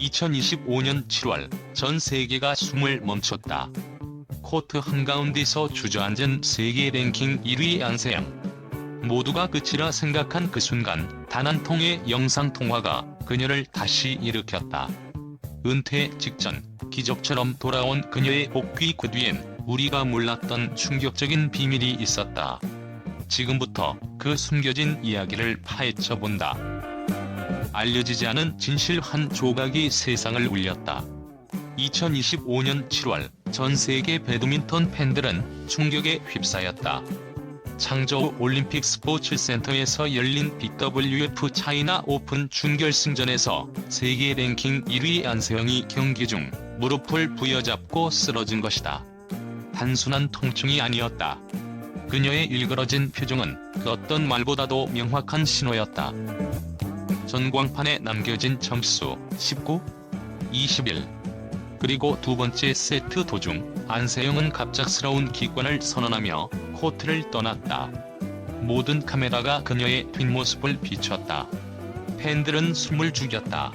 2025년 7월 전 세계가 숨을 멈췄다. 코트 한가운데서 주저앉은 세계 랭킹 1위 안세영. 모두가 끝이라 생각한 그 순간 단 한 통의 영상통화가 그녀를 다시 일으켰다. 은퇴 직전 기적처럼 돌아온 그녀의 복귀 그 뒤엔 우리가 몰랐던 충격적인 비밀이 있었다. 지금부터 그 숨겨진 이야기를 파헤쳐 본다. 알려지지 않은 진실 한 조각이 세상을 울렸다. 2025년 7월 전 세계 배드민턴 팬들은 충격에 휩싸였다. 창저우 올림픽 스포츠 센터에서 열린 BWF 차이나 오픈 준결승전에서 세계 랭킹 1위 안세영이 경기 중 무릎을 부여잡고 쓰러진 것이다. 단순한 통증이 아니었다. 그녀의 일그러진 표정은 그 어떤 말보다도 명확한 신호였다. 전광판에 남겨진 점수 19, 21. 그리고 두 번째 세트 도중 안세영은 갑작스러운 기권을 선언하며 코트를 떠났다. 모든 카메라가 그녀의 뒷모습을 비췄다. 팬들은 숨을 죽였다.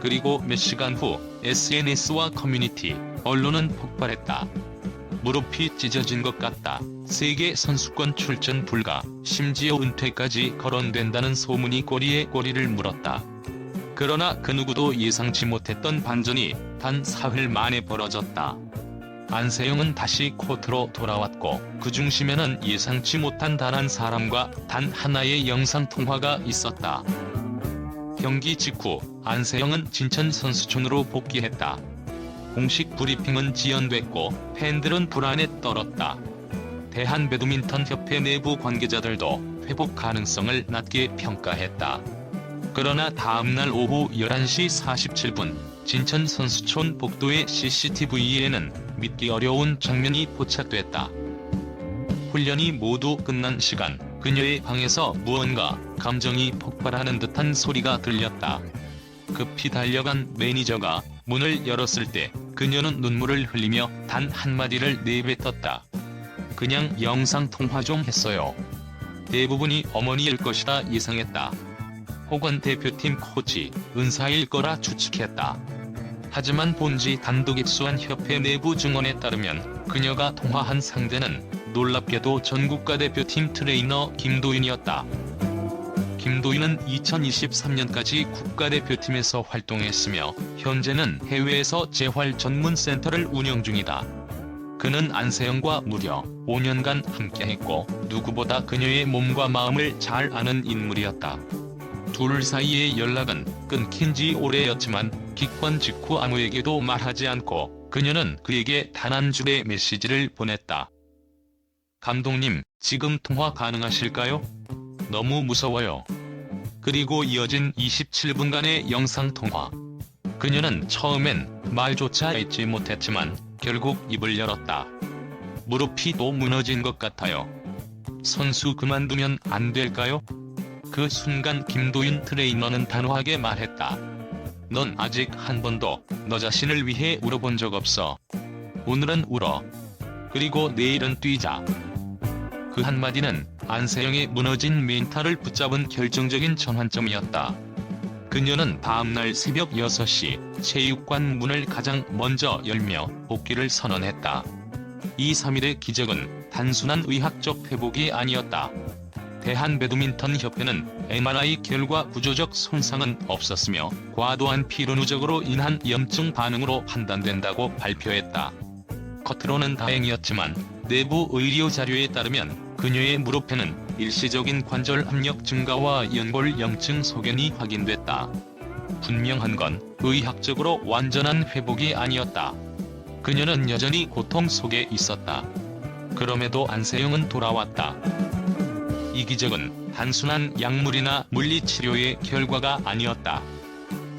그리고 몇 시간 후 SNS와 커뮤니티, 언론은 폭발했다. 무릎이 찢어진 것 같다. 세계 선수권 출전 불가, 심지어 은퇴까지 거론된다는 소문이 꼬리에 꼬리를 물었다. 그러나 그 누구도 예상치 못했던 반전이 단 4흘 만에 벌어졌다. 안세영은 다시 코트로 돌아왔고 그 중심에는 예상치 못한 단 한 사람과 단 하나의 영상통화가 있었다. 경기 직후 안세영은 진천 선수촌으로 복귀했다. 공식 브리핑은 지연됐고 팬들은 불안에 떨었다. 대한 배드민턴 협회 내부 관계자들도 회복 가능성을 낮게 평가했다. 그러나 다음날 오후 11시 47분 진천 선수촌 복도의 CCTV에는 믿기 어려운 장면이 포착됐다. 훈련이 모두 끝난 시간 그녀의 방에서 무언가 감정이 폭발하는 듯한 소리가 들렸다. 급히 달려간 매니저가 문을 열었을 때 그녀는 눈물을 흘리며 단 한마디를 내뱉었다. 그냥 영상 통화 좀 했어요. 대부분이 어머니일 것이라 예상했다. 혹은 대표팀 코치, 은사일 거라 추측했다. 하지만 본지 단독 입수한 협회 내부 증언에 따르면 그녀가 통화한 상대는 놀랍게도 전국가 대표팀 트레이너 김도윤이었다. 김도윤은 2023년까지 국가대표팀에서 활동했으며 현재는 해외에서 재활 전문 센터를 운영 중이다. 그는 안세영과 무려 5년간 함께했고 누구보다 그녀의 몸과 마음을 잘 아는 인물이었다. 둘 사이의 연락은 끊긴 지 오래였지만 기권 직후 아무에게도 말하지 않고 그녀는 그에게 단 한 줄의 메시지를 보냈다. 감독님, 지금 통화 가능하실까요? 너무 무서워요. 그리고 이어진 27분간의 영상통화. 그녀는 처음엔 말조차 잊지 못했지만 결국 입을 열었다. 무릎이 또 무너진 것 같아요. 선수 그만두면 안 될까요? 그 순간 김도윤 트레이너는 단호하게 말했다. 넌 아직 한 번도 너 자신을 위해 울어본 적 없어. 오늘은 울어. 그리고 내일은 뛰자. 그 한마디는 안세영의 무너진 멘탈을 붙잡은 결정적인 전환점이었다. 그녀는 다음날 새벽 6시 체육관 문을 가장 먼저 열며 복귀를 선언했다. 이 3일의 기적은 단순한 의학적 회복이 아니었다. 대한배드민턴협회는 MRI 결과 구조적 손상은 없었으며 과도한 피로 누적으로 인한 염증 반응으로 판단된다고 발표했다. 겉으로는 다행이었지만 내부 의료 자료에 따르면 그녀의 무릎에는 일시적인 관절 압력 증가와 연골 염증 소견이 확인됐다. 분명한 건 의학적으로 완전한 회복이 아니었다. 그녀는 여전히 고통 속에 있었다. 그럼에도 안세영은 돌아왔다. 이 기적은 단순한 약물이나 물리치료의 결과가 아니었다.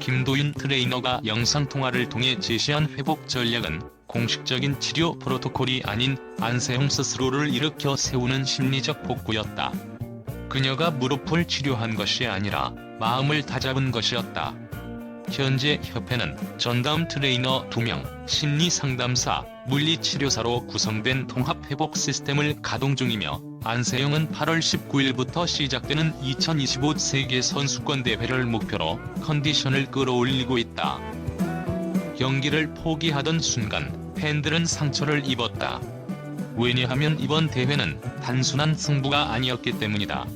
김도윤 트레이너가 영상통화를 통해 제시한 회복 전략은 공식적인 치료 프로토콜이 아닌 안세영 스스로를 일으켜 세우는 심리적 복구였다. 그녀가 무릎을 치료한 것이 아니라 마음을 다잡은 것이었다. 현재 협회는 전담 트레이너 2명, 심리 상담사, 물리치료사로 구성된 통합 회복 시스템을 가동 중이며 안세영은 8월 19일부터 시작되는 2025 세계 선수권 대회를 목표로 컨디션을 끌어올리고 있다. 경기를 포기하던 순간 팬들은 상처를 입었다. 왜냐하면 이번 대회는 단순한 승부가 아니었기 때문이다.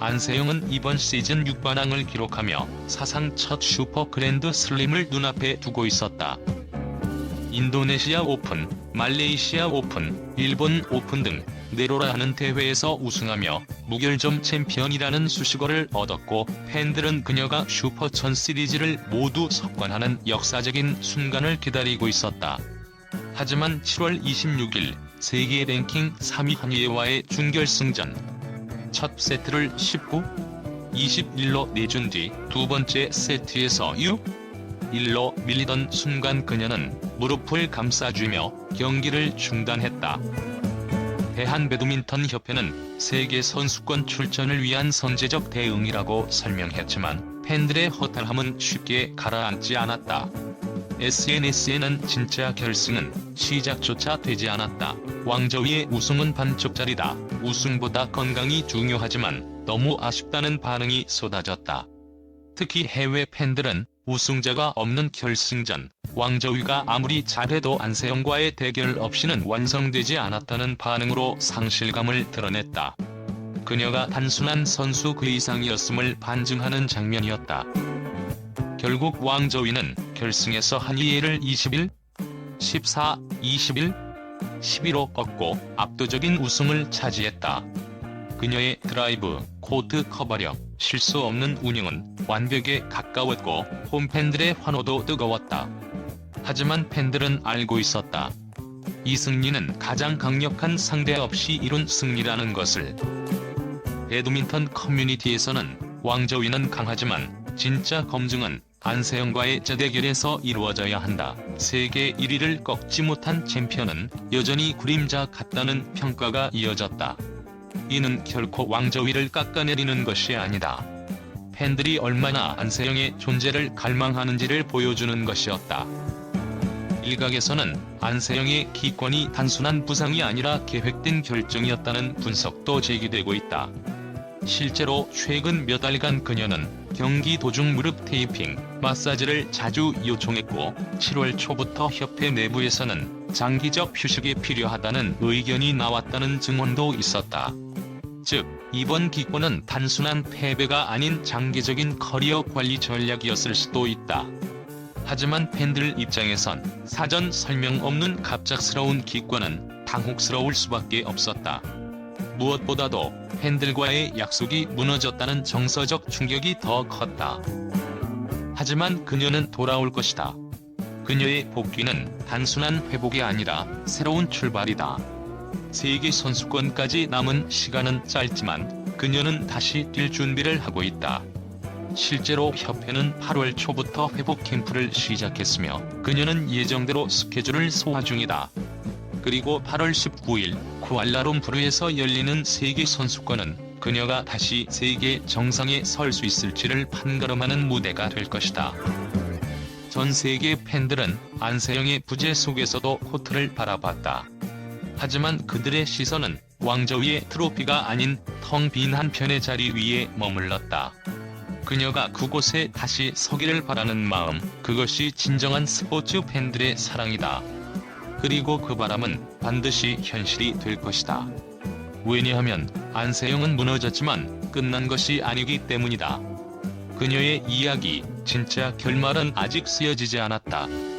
안세영은 이번 시즌 6관왕을 기록하며 사상 첫 슈퍼 그랜드 슬림을 눈앞에 두고 있었다. 인도네시아 오픈, 말레이시아 오픈, 일본 오픈 등 네로라 하는 대회에서 우승하며 무결점 챔피언이라는 수식어를 얻었고 팬들은 그녀가 슈퍼천 시리즈를 모두 석권하는 역사적인 순간을 기다리고 있었다. 하지만 7월 26일 세계 랭킹 3위 한예와의 준결승전 첫 세트를 19, 21로 내준 뒤 두 번째 세트에서 6, 1로 밀리던 순간 그녀는 무릎을 감싸주며 경기를 중단했다. 대한배드민턴 협회는 세계 선수권 출전을 위한 선제적 대응이라고 설명했지만 팬들의 허탈함은 쉽게 가라앉지 않았다. SNS에는 진짜 결승은 시작조차 되지 않았다. 왕저위의 우승은 반쪽짜리다. 우승보다 건강이 중요하지만 너무 아쉽다는 반응이 쏟아졌다. 특히 해외 팬들은 우승자가 없는 결승전, 왕저위가 아무리 잘해도 안세영과의 대결 없이는 완성되지 않았다는 반응으로 상실감을 드러냈다. 그녀가 단순한 선수 그 이상이었음을 반증하는 장면이었다. 결국 왕저위는 결승에서 한이에를 21, 14, 21, 11로 꺾고 압도적인 우승을 차지했다. 그녀의 드라이브, 코트 커버력, 실수 없는 운영은 완벽에 가까웠고 홈팬들의 환호도 뜨거웠다. 하지만 팬들은 알고 있었다. 이 승리는 가장 강력한 상대 없이 이룬 승리라는 것을. 배드민턴 커뮤니티에서는 왕저위는 강하지만 진짜 검증은 안세영과의 재대결에서 이루어져야 한다. 세계 1위를 꺾지 못한 챔피언은 여전히 그림자 같다는 평가가 이어졌다. 이는 결코 왕저위를 깎아내리는 것이 아니다. 팬들이 얼마나 안세영의 존재를 갈망하는지를 보여주는 것이었다. 일각에서는 안세영의 기권이 단순한 부상이 아니라 계획된 결정이었다는 분석도 제기되고 있다. 실제로 최근 몇 달간 그녀는 경기 도중 무릎 테이핑, 마사지를 자주 요청했고 7월 초부터 협회 내부에서는 장기적 휴식이 필요하다는 의견이 나왔다는 증언도 있었다. 즉, 이번 기권은 단순한 패배가 아닌 장기적인 커리어 관리 전략이었을 수도 있다. 하지만 팬들 입장에선 사전 설명 없는 갑작스러운 기권은 당혹스러울 수밖에 없었다. 무엇보다도 팬들과의 약속이 무너졌다는 정서적 충격이 더 컸다. 하지만 그녀는 돌아올 것이다. 그녀의 복귀는 단순한 회복이 아니라 새로운 출발이다. 세계 선수권까지 남은 시간은 짧지만 그녀는 다시 뛸 준비를 하고 있다. 실제로 협회는 8월 초부터 회복 캠프를 시작했으며 그녀는 예정대로 스케줄을 소화 중이다. 그리고 8월 19일 쿠알라룸푸르에서 열리는 세계 선수권은 그녀가 다시 세계 정상에 설 수 있을지를 판가름하는 무대가 될 것이다. 전 세계 팬들은 안세영의 부재 속에서도 코트를 바라봤다. 하지만 그들의 시선은 왕저 위의 트로피가 아닌 텅 빈 한 편의 자리 위에 머물렀다. 그녀가 그곳에 다시 서기를 바라는 마음, 그것이 진정한 스포츠 팬들의 사랑이다. 그리고 그 바람은 반드시 현실이 될 것이다. 왜냐하면 안세영은 무너졌지만 끝난 것이 아니기 때문이다. 그녀의 이야기, 진짜 결말은 아직 쓰여지지 않았다.